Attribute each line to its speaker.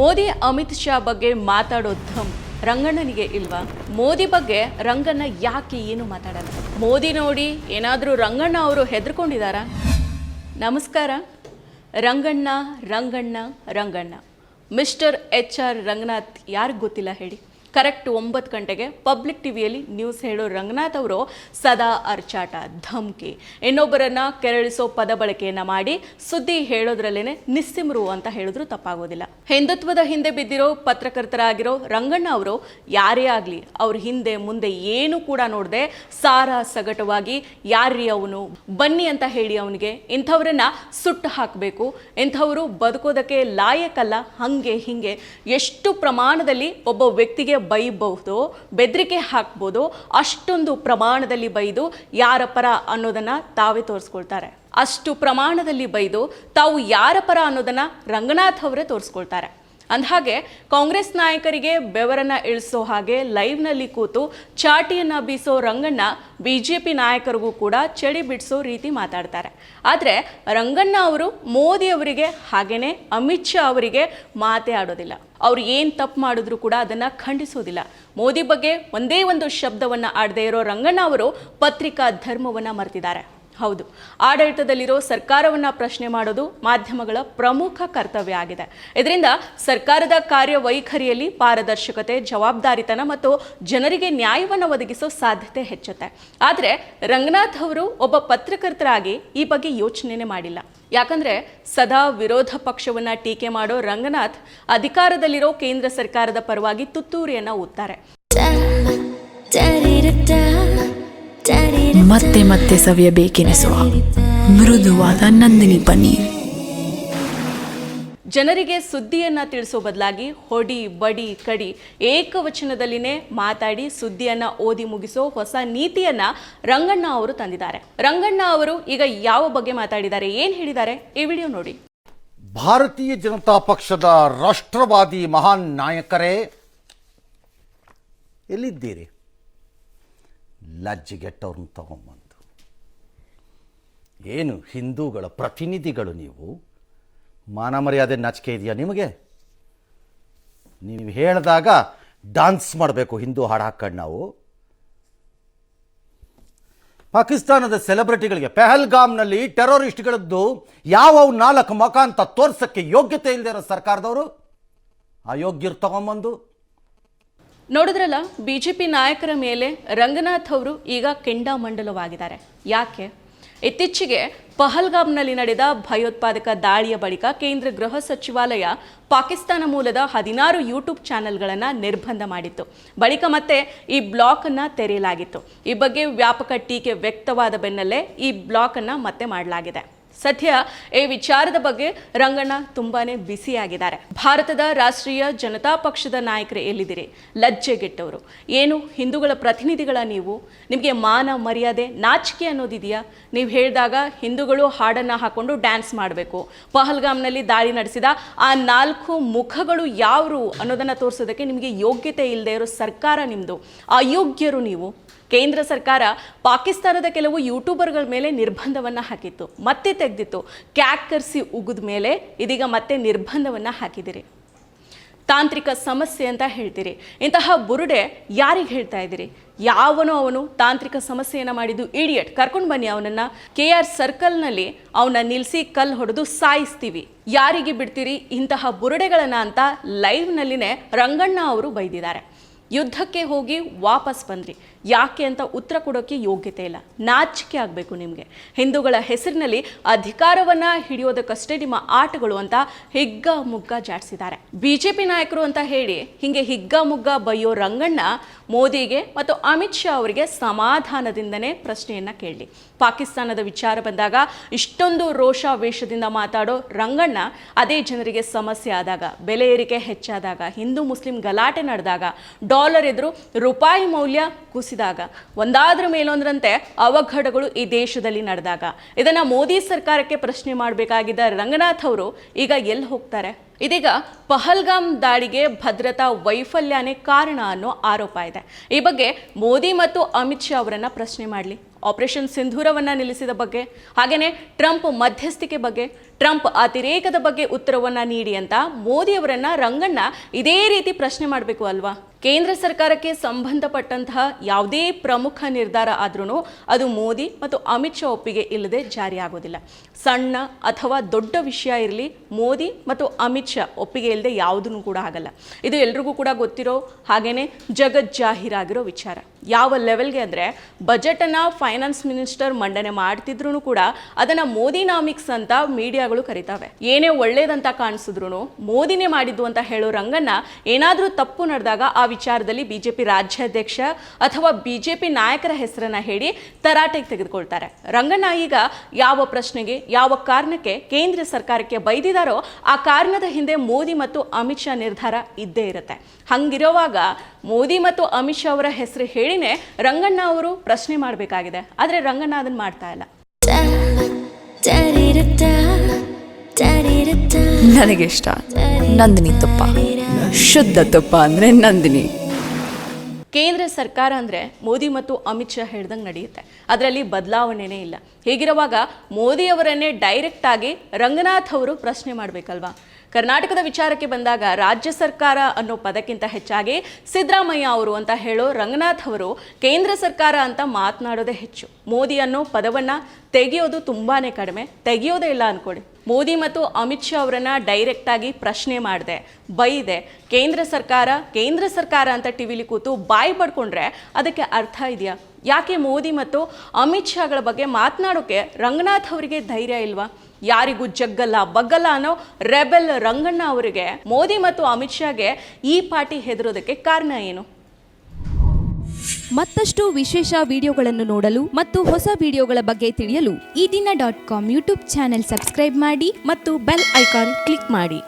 Speaker 1: ಮೋದಿ ಅಮಿತ್ ಶಾ ಬಗ್ಗೆ ಮಾತಾಡೋ ಧಮ್ ರಂಗಣ್ಣನಿಗೆ ಇಲ್ವಾ? ಮೋದಿ ಬಗ್ಗೆ ರಂಗಣ್ಣ ಯಾಕೆ ಏನು ಮಾತಾಡಲ್ಲ? ಮೋದಿ ನೋಡಿ ಏನಾದರೂ ರಂಗಣ್ಣ ಅವರು ಹೆದರ್ಕೊಂಡಿದ್ದಾರಾ ನಮಸ್ಕಾರ. Ranganna Ranganna Ranganna. Mister H R Ranganath ಯಾರಿಗೆ ಗೊತ್ತಿಲ್ಲ ಹೇಳಿ? ಕರೆಕ್ಟ್ ಒಂಬತ್ತು ಗಂಟೆಗೆ ಪಬ್ಲಿಕ್ ಟಿವಿಯಲ್ಲಿ ನ್ಯೂಸ್ ಹೇಳೋ ರಂಗನಾಥ್ ಅವರು ಸದಾ ಅರ್ಚಾಟ, ಧಮ್ಕಿ. ಇನ್ನೊಬ್ಬರನ್ನ ಕೆರಳಿಸೋ ಪದ ಬಳಕೆಯನ್ನು ಮಾಡಿ ಸುದ್ದಿ ಹೇಳೋದ್ರಲ್ಲೇ ನಿಸ್ಸಿಮರು ಅಂತ ಹೇಳಿದ್ರು ತಪ್ಪಾಗೋದಿಲ್ಲ. ಹಿಂದುತ್ವದ ಹಿಂದೆ ಬಿದ್ದಿರೋ ಪತ್ರಕರ್ತರಾಗಿರೋ ರಂಗಣ್ಣ ಅವರು ಯಾರೇ ಆಗಲಿ ಅವ್ರ ಹಿಂದೆ ಮುಂದೆ ಏನು ಕೂಡ ನೋಡದೆ ಸಾರ ಸಗಟವಾಗಿ ಯಾರ್ರಿ ಅವನು? ಬನ್ನಿ ಅಂತ ಹೇಳಿ ಅವನಿಗೆ ಇಂಥವ್ರನ್ನ ಸುಟ್ಟು ಹಾಕಬೇಕು. ಇಂಥವರು ಬದುಕೋದಕ್ಕೆ ಲಾಯಕಲ್ಲ, ಹಂಗೆ ಹಿಂಗೆ. ಎಷ್ಟು ಪ್ರಮಾಣದಲ್ಲಿ ಒಬ್ಬ ವ್ಯಕ್ತಿಗೆ ಬೈಬಹುದು, ಬೆದರಿಕೆ ಹಾಕ್ಬೋದು, ಅಷ್ಟೊಂದು ಪ್ರಮಾಣದಲ್ಲಿ ಬೈದು ಯಾರ ಪರ ಅನ್ನೋದನ್ನು ತಾವೇ ತೋರಿಸ್ಕೊಳ್ತಾರೆ. ಅಷ್ಟು ಪ್ರಮಾಣದಲ್ಲಿ ಬೈದು ತಾವು ಯಾರ ಪರ ಅನ್ನೋದನ್ನ ರಂಗನಾಥ್ ಅವರೇ ತೋರಿಸ್ಕೊಳ್ತಾರೆ. ಅಂದಹಾಗೆ ಕಾಂಗ್ರೆಸ್ ನಾಯಕರಿಗೆ ಬೆವರನ್ನ ಇಳಿಸೋ ಹಾಗೆ ಲೈವ್ನಲ್ಲಿ ಕೂತು ಚಾಟಿಯನ್ನ ಬೀಸೋ ರಂಗಣ್ಣ ಬಿಜೆಪಿ ನಾಯಕರಿಗೂ ಕೂಡ ಚಳಿ ಬಿಡಿಸೋ ರೀತಿ ಮಾತಾಡ್ತಾರೆ. ಆದರೆ ರಂಗಣ್ಣ ಅವರು ಮೋದಿ ಅವರಿಗೆ ಹಾಗೇನೆ ಅಮಿತ್ ಶಾ ಅವರಿಗೆ ಮಾತೇ ಆಡೋದಿಲ್ಲ. ಅವ್ರು ಏನು ತಪ್ಪು ಮಾಡಿದ್ರು ಕೂಡ ಅದನ್ನು ಖಂಡಿಸೋದಿಲ್ಲ. ಮೋದಿ ಬಗ್ಗೆ ಒಂದೇ ಒಂದು ಶಬ್ದವನ್ನು ಆಡದೇ ಇರೋ ರಂಗಣ್ಣ ಅವರು ಪತ್ರಿಕಾ ಧರ್ಮವನ್ನು ಮರೆತಿದ್ದಾರೆ. ಹೌದು. ಆಡಳಿತದಲ್ಲಿರೋ ಸರ್ಕಾರವನ್ನ ಪ್ರಶ್ನೆ ಮಾಡೋದು ಮಾಧ್ಯಮಗಳ ಪ್ರಮುಖ ಕರ್ತವ್ಯ ಆಗಿದೆ. ಇದರಿಂದ ಸರ್ಕಾರದ ಕಾರ್ಯವೈಖರಿಯಲ್ಲಿ ಪಾರದರ್ಶಕತೆ, ಜವಾಬ್ದಾರಿತನ ಮತ್ತು ಜನರಿಗೆ ನ್ಯಾಯವನ್ನು ಒದಗಿಸೋ ಸಾಧ್ಯತೆ ಹೆಚ್ಚುತ್ತೆ. ಆದರೆ ರಂಗನಾಥ್ ಅವರು ಒಬ್ಬ ಪತ್ರಕರ್ತರಾಗಿ ಈ ಬಗ್ಗೆ ಯೋಚನೆನೇ ಮಾಡಿಲ್ಲ. ಯಾಕಂದ್ರೆ ಸದಾ ವಿರೋಧ ಪಕ್ಷವನ್ನ ಟೀಕೆ ಮಾಡೋ ರಂಗನಾಥ್ ಅಧಿಕಾರದಲ್ಲಿರೋ ಕೇಂದ್ರ ಸರ್ಕಾರದ ಪರವಾಗಿ ತುತ್ತೂರಿಯನ್ನು ಊದ್ತಾರೆ.
Speaker 2: ಮತ್ತೆ ಮತ್ತೆ ಸವಿಯಬೇಕೆನಿಸುವ ಮೃದುವಾದ ನಂದಿನಿ ಪನ್ನೀರ್.
Speaker 1: ಜನರಿಗೆ ಸುದ್ದಿಯನ್ನ ತಿಳಿಸೋ ಬದಲಾಗಿ ಹೊಡಿ ಬಡಿ ಕಡಿ ಏಕವಚನದಲ್ಲಿನೇ ಮಾತಾಡಿ ಸುದ್ದಿಯನ್ನ ಓದಿ ಮುಗಿಸೋ ಹೊಸ ನೀತಿಯನ್ನ ರಂಗಣ್ಣ ಅವರು ತಂದಿದ್ದಾರೆ. ರಂಗಣ್ಣ ಅವರು ಈಗ ಯಾವ ಬಗ್ಗೆ ಮಾತಾಡಿದ್ದಾರೆ ಏನ್ ಹೇಳಿದ್ದಾರೆ ಈ ವಿಡಿಯೋ ನೋಡಿ.
Speaker 3: ಭಾರತೀಯ ಜನತಾ ಪಕ್ಷದ ರಾಷ್ಟ್ರವಾದಿ ಮಹಾನ್ ನಾಯಕರೇ ಎಲ್ಲಿದ್ದೀರಿ? ಲಜ್ಜೆಗೆಟ್ಟವ್ರನ್ನ ತಗೊಂಬಂದು. ಏನು ಹಿಂದೂಗಳ ಪ್ರತಿನಿಧಿಗಳು ನೀವು? ಮಾನ ಮರ್ಯಾದೆ ನಾಚಿಕೆ ಇದೆಯಾ ನಿಮಗೆ? ನೀವು ಹೇಳಿದಾಗ ಡಾನ್ಸ್ ಮಾಡಬೇಕು ಹಿಂದೂ ಹಾಡು ಹಾಕೊಂಡು ನಾವು. ಪಾಕಿಸ್ತಾನದ ಸೆಲೆಬ್ರಿಟಿಗಳಿಗೆ ಪೆಹಲ್ಗಾಮ್ನಲ್ಲಿ ಟೆರರಿಸ್ಟ್ಗಳದ್ದು ಯಾವ ನಾಲ್ಕು ಮಕಾಂತ ತೋರ್ಸಕ್ಕೆ ಯೋಗ್ಯತೆ ಇಲ್ಲದೆ ಇರೋ ಸರ್ಕಾರದವರು? ಅಯೋಗ್ಯರು ತಗೊಂಬಂದು.
Speaker 1: ನೋಡಿದ್ರಲ್ಲ ಬಿಜೆಪಿ ನಾಯಕರ ಮೇಲೆ ರಂಗನಾಥ್ ಅವರು ಈಗ ಕೆಂಡಾಮಂಡಲವಾಗಿದ್ದಾರೆ. ಯಾಕೆ? ಇತ್ತೀಚೆಗೆ ಪಹಲ್ಗಾಮ್ನಲ್ಲಿ ನಡೆದ ಭಯೋತ್ಪಾದಕ ದಾಳಿಯ ಬಳಿಕ ಕೇಂದ್ರ ಗೃಹ ಸಚಿವಾಲಯ ಪಾಕಿಸ್ತಾನ ಮೂಲದ ಹದಿನಾರು ಯೂಟ್ಯೂಬ್ ಚಾನೆಲ್ಗಳನ್ನು ನಿರ್ಬಂಧ ಮಾಡಿತ್ತು. ಬಳಿಕ ಮತ್ತೆ ಈ ಬ್ಲಾಕ್ ಅನ್ನ ತೆರೆಯಲಾಗಿತ್ತು. ಈ ಬಗ್ಗೆ ವ್ಯಾಪಕ ಟೀಕೆ ವ್ಯಕ್ತವಾದ ಬೆನ್ನಲ್ಲೇ ಈ ಬ್ಲಾಕ್ ಅನ್ನ ಮತ್ತೆ ಮಾಡಲಾಗಿದೆ. ಸದ್ಯ ಈ ವಿಚಾರದ ಬಗ್ಗೆ ರಂಗಣ್ಣ ತುಂಬಾನೇ ಬಿಸಿಯಾಗಿದ್ದಾರೆ ಭಾರತದ ರಾಷ್ಟ್ರೀಯ ಜನತಾ ಪಕ್ಷದ ನಾಯಕರು ಎಲ್ಲಿದ್ದೀರಿ? ಲಜ್ಜೆಗೆಟ್ಟವರು ಏನು ಹಿಂದೂಗಳ ಪ್ರತಿನಿಧಿಗಳ ನೀವು? ನಿಮಗೆ ಮಾನ, ಮರ್ಯಾದೆ, ನಾಚಿಕೆ ಅನ್ನೋದಿದೆಯಾ? ನೀವು ಹೇಳಿದಾಗ ಹಿಂದೂಗಳು ಹಾಡನ್ನು ಹಾಕೊಂಡು ಡ್ಯಾನ್ಸ್ ಮಾಡಬೇಕು. ಪಹಲ್ಗಾಮ್ನಲ್ಲಿ ದಾಳಿ ನಡೆಸಿದ ಆ ನಾಲ್ಕು ಮುಖಗಳು ಯಾರು ಅನ್ನೋದನ್ನು ತೋರಿಸೋದಕ್ಕೆ ನಿಮಗೆ ಯೋಗ್ಯತೆ ಇಲ್ಲದೆ ಇರೋ ಸರ್ಕಾರ ನಿಮ್ಮದು ಅಯೋಗ್ಯರು ನೀವು. ಕೇಂದ್ರ ಸರ್ಕಾರ ಪಾಕಿಸ್ತಾನದ ಕೆಲವು ಯೂಟ್ಯೂಬರ್ಗಳ ಮೇಲೆ ನಿರ್ಬಂಧವನ್ನು ಹಾಕಿತ್ತು. ಮತ್ತೆ ತೆಗೆದಿತ್ತು. ಕ್ಯಾಕರ್ಸಿ ಉಗಿದ ಮೇಲೆ ಇದೀಗ ಮತ್ತೆ ನಿರ್ಬಂಧವನ್ನು ಹಾಕಿದಿರಿ ತಾಂತ್ರಿಕ ಸಮಸ್ಯೆ ಅಂತ ಹೇಳ್ತೀರಿ. ಇಂತಹ ಬುರುಡೆ ಯಾರಿಗೆ ಹೇಳ್ತಾ ಇದ್ದೀರಿ? ಯಾವನೋ ಅವನು ತಾಂತ್ರಿಕ ಸಮಸ್ಯೆಯನ್ನು ಮಾಡಿದ್ದು ಇಡಿಯಟ್ ಕರ್ಕೊಂಡು ಬನ್ನಿ ಅವನನ್ನ. ಕೆ ಆರ್ ಸರ್ಕಲ್ನಲ್ಲಿ ಅವನ ನಿಲ್ಲಿಸಿ ಕಲ್ಲು ಹೊಡೆದು ಸಾಯಿಸ್ತೀವಿ. ಯಾರಿಗೆ ಬಿಡ್ತೀರಿ ಇಂತಹ ಬುರುಡೆಗಳನ್ನ ಅಂತ ಲೈವ್ನಲ್ಲಿನೇ ರಂಗಣ್ಣ ಅವರು ಬೈದಿದ್ದಾರೆ. ಯುದ್ಧಕ್ಕೆ ಹೋಗಿ ವಾಪಸ್ ಬಂದ್ರಿ. ಯಾಕೆ ಅಂತ ಉತ್ತರ ಕೊಡೋಕ್ಕೆ ಯೋಗ್ಯತೆ ಇಲ್ಲ. ನಾಚಿಕೆ ಆಗಬೇಕು ನಿಮಗೆ. ಹಿಂದೂಗಳ ಹೆಸರಿನಲ್ಲಿ ಅಧಿಕಾರವನ್ನ ಹಿಡಿಯೋದಕ್ಕಷ್ಟೇ ನಿಮ್ಮ ಆಟಗಳು ಅಂತ ಹಿಗ್ಗ ಮುಗ್ಗ ಜಾಡಿಸಿದ್ದಾರೆ. ಬಿಜೆಪಿ ನಾಯಕರು ಅಂತ ಹೇಳಿ ಹಿಂಗೆ ಹಿಗ್ಗ ಮುಗ್ಗ ಬೈಯೋ ರಂಗಣ್ಣ ಮೋದಿಗೆ ಮತ್ತು ಅಮಿತ್ ಶಾ ಅವರಿಗೆ ಸಮಾಧಾನದಿಂದನೇ ಪ್ರಶ್ನೆಯನ್ನ ಕೇಳಲಿ. ಪಾಕಿಸ್ತಾನದ ವಿಚಾರ ಬಂದಾಗ ಇಷ್ಟೊಂದು ರೋಷಾವೇಶದಿಂದ ಮಾತಾಡೋ ರಂಗಣ್ಣ ಅದೇ ಜನರಿಗೆ ಸಮಸ್ಯೆ ಆದಾಗ, ಬೆಲೆ ಏರಿಕೆ ಹೆಚ್ಚಾದಾಗ, ಹಿಂದೂ ಮುಸ್ಲಿಂ ಗಲಾಟೆ ನಡೆದಾಗ ಡಾಲರ್ ಎದುರು ರೂಪಾಯಿ ಮೌಲ್ಯ ಕುಸಿದಾಗ, ಒಂದಾದ್ರ ಮೇಲೊಂದರಂತೆ ಅವಘಡಗಳು ಈ ದೇಶದಲ್ಲಿ ನಡೆದಾಗ. ಇದನ್ನ ಮೋದಿ ಸರ್ಕಾರಕ್ಕೆ ಪ್ರಶ್ನೆ ಮಾಡಬೇಕಾಗಿದ್ದ ರಂಗನಾಥ್ ಅವರು ಈಗ ಎಲ್ಲಿ ಹೋಗ್ತಾರೆ? ಇದೀಗ ಪಹಲ್ಗಾಮ್ ದಾಳಿಗೆ ಭದ್ರತಾ ವೈಫಲ್ಯನೇ ಕಾರಣ ಅನ್ನೋ ಆರೋಪ ಇದೆ. ಈ ಬಗ್ಗೆ ಮೋದಿ ಮತ್ತು ಅಮಿತ್ ಶಾ ಅವರನ್ನ ಪ್ರಶ್ನೆ ಮಾಡಲಿ. ಆಪರೇಷನ್ ಸಿಂಧೂರವನ್ನ ನಿಲ್ಲಿಸಿದ ಬಗ್ಗೆ ಹಾಗೆಯೇ ಟ್ರಂಪ್ ಮಧ್ಯಸ್ಥಿಕೆ ಬಗ್ಗೆ, ಟ್ರಂಪ್ ಅತಿರೇಕದ ಬಗ್ಗೆ ಉತ್ತರವನ್ನ ನೀಡಿ ಅಂತ ಮೋದಿ ಅವರನ್ನು ರಂಗಣ್ಣ ಇದೇ ರೀತಿ ಪ್ರಶ್ನೆ ಮಾಡಬೇಕು ಅಲ್ವಾ? ಕೇಂದ್ರ ಸರ್ಕಾರಕ್ಕೆ ಸಂಬಂಧಪಟ್ಟಂತಹ ಯಾವುದೇ ಪ್ರಮುಖ ನಿರ್ಧಾರ ಆದ್ರೂ ಅದು ಮೋದಿ ಮತ್ತು ಅಮಿತ್ ಶಾ ಒಪ್ಪಿಗೆ ಇಲ್ಲದೆ ಜಾರಿಯಾಗೋದಿಲ್ಲ ಸಣ್ಣ ಅಥವಾ ದೊಡ್ಡ ವಿಷಯ ಇರಲಿ ಮೋದಿ ಮತ್ತು ಅಮಿತ್ ಶಾ ಒಪ್ಪಿಗೆ ಇಲ್ಲದೆ ಯಾವುದೂ ಕೂಡ ಆಗಲ್ಲ. ಇದು ಎಲ್ರಿಗೂ ಕೂಡ ಗೊತ್ತಿರೋ ಹಾಗೇನೆ ಜಗಜ್ಜಾಹೀರಾಗಿರೋ ವಿಚಾರ. ಯಾವ ಲೆವೆಲ್ಗೆ ಅಂದರೆ ಬಜೆಟನ್ನು ಫೈನಾನ್ಸ್ ಮಿನಿಸ್ಟರ್ ಮಂಡನೆ ಮಾಡ್ತಿದ್ರು ಕೂಡ ಅದನ್ನು ಮೋದಿನಾಮಿಕ್ಸ್ ಅಂತ ಮೀಡಿಯಾಗಳು ಕರಿತಾವೆ. ಏನೇ ಒಳ್ಳೇದಂತ ಕಾಣಿಸಿದ್ರು ಮೋದಿನೇ ಮಾಡಿದ್ದು ಅಂತ ಹೇಳೋ ರಂಗನ್ನ ಏನಾದರೂ ತಪ್ಪು ನಡೆದಾಗ ಆ ವಿಚಾರದಲ್ಲಿ ಬಿಜೆಪಿ ರಾಜ್ಯಾಧ್ಯಕ್ಷ ಅಥವಾ ಬಿಜೆಪಿ ನಾಯಕರ ಹೆಸರನ್ನ ಹೇಳಿ ತರಾಟೆಗೆ ತೆಗೆದುಕೊಳ್ತಾರೆ. ರಂಗಣ್ಣ, ಈಗ ಯಾವ ಪ್ರಶ್ನೆಗೆ, ಯಾವ ಕಾರಣಕ್ಕೆ ಕೇಂದ್ರ ಸರ್ಕಾರಕ್ಕೆ ಬೈದಿದಾರೋ ಆ ಕಾರಣದ ಹಿಂದೆ ಮೋದಿ ಮತ್ತು ಅಮಿತ್ ಶಾ ನಿರ್ಧಾರ ಇದ್ದೇ ಇರುತ್ತೆ. ಹಂಗಿರುವಾಗ ಮೋದಿ ಮತ್ತು ಅಮಿತ್ ಶಾ ಅವರ ಹೆಸರು ಹೇಳಿನೇ ರಂಗಣ್ಣ ಅವರು ಪ್ರಶ್ನೆ ಮಾಡಬೇಕಾಗಿದೆ. ಆದರೆ ರಂಗಣ್ಣ ಅದನ್ನು ಮಾಡ್ತಾ ಇಲ್ಲ.
Speaker 2: ನನಗಿಷ್ಟ ನಂದಿನಿ ತುಪ್ಪ. ಶುದ್ಧ ತುಪ್ಪ ಅಂದರೆ ನಂದಿನಿ.
Speaker 1: ಕೇಂದ್ರ ಸರ್ಕಾರ ಅಂದರೆ ಮೋದಿ ಮತ್ತು ಅಮಿತ್ ಶಾ ಹೇಳ್ದಂಗೆ ನಡೆಯುತ್ತೆ. ಅದರಲ್ಲಿ ಬದಲಾವಣೆನೇ ಇಲ್ಲ. ಹೀಗಿರುವಾಗ ಮೋದಿಯವರನ್ನೇ ಡೈರೆಕ್ಟ್ ಆಗಿ ರಂಗನಾಥ್ ಅವರು ಪ್ರಶ್ನೆ ಮಾಡಬೇಕಲ್ವಾ? ಕರ್ನಾಟಕದ ವಿಚಾರಕ್ಕೆ ಬಂದಾಗ ರಾಜ್ಯ ಸರ್ಕಾರ ಅನ್ನೋ ಪದಕ್ಕಿಂತ ಹೆಚ್ಚಾಗಿ ಸಿದ್ದರಾಮಯ್ಯ ಅವರು ಅಂತ ಹೇಳೋ ರಂಗನಾಥ್ ಅವರು ಕೇಂದ್ರ ಸರ್ಕಾರ ಅಂತ ಮಾತನಾಡೋದೇ ಹೆಚ್ಚು. ಮೋದಿ ಅನ್ನೋ ಪದವನ್ನು ತೆಗೆಯೋದು ತುಂಬಾ ಕಡಿಮೆ. ತೆಗೆಯೋದೇ ಇಲ್ಲ ಅನ್ಕೊಳ್ಳಿ ಮೋದಿ ಮತ್ತು ಅಮಿತ್ ಶಾ ಅವರನ್ನ ಡೈರೆಕ್ಟ್ ಆಗಿ ಪ್ರಶ್ನೆ ಮಾಡಿದೆ, ಬೈದೆ. ಕೇಂದ್ರ ಸರ್ಕಾರ ಕೇಂದ್ರ ಸರ್ಕಾರ ಅಂತ ಟಿವಿಲಿ ಕೂತು ಬಾಯಿ ಪಡ್ಕೊಂಡ್ರೆ ಅದಕ್ಕೆ ಅರ್ಥ ಇದೆಯಾ? ಯಾಕೆ ಮೋದಿ ಮತ್ತು ಅಮಿತ್ ಶಾಗಳ ಬಗ್ಗೆ ಮಾತನಾಡೋಕೆ ರಂಗನಾಥ್ ಅವರಿಗೆ ಧೈರ್ಯ ಇಲ್ವಾ? ಯಾರಿಗೂ ಜಗ್ಗಲ್ಲ. ಬಗ್ಗಲ್ಲ ಅನ್ನೋ ರೆಬೆಲ್ ರಂಗಣ್ಣ ಅವರಿಗೆ, ಮೋದಿ ಮತ್ತು ಅಮಿತ್ ಶಾಗೆ ಈ ಪಾರ್ಟಿ ಹೆದರೋದಕ್ಕೆ ಕಾರಣ ಏನು?
Speaker 4: ಮತ್ತಷ್ಟು ವಿಶೇಷ ವಿಡಿಯೋಗಳನ್ನು ನೋಡಲು ಮತ್ತು ಹೊಸ ವಿಡಿಯೋಗಳ ಬಗ್ಗೆ ತಿಳಿಯಲು
Speaker 5: Ee Dina dot com YouTube channel subscribe ಮಾಡಿ
Speaker 1: ಮತ್ತು ಬೆಲ್ ಐಕಾನ್ ಕ್ಲಿಕ್ ಮಾಡಿ.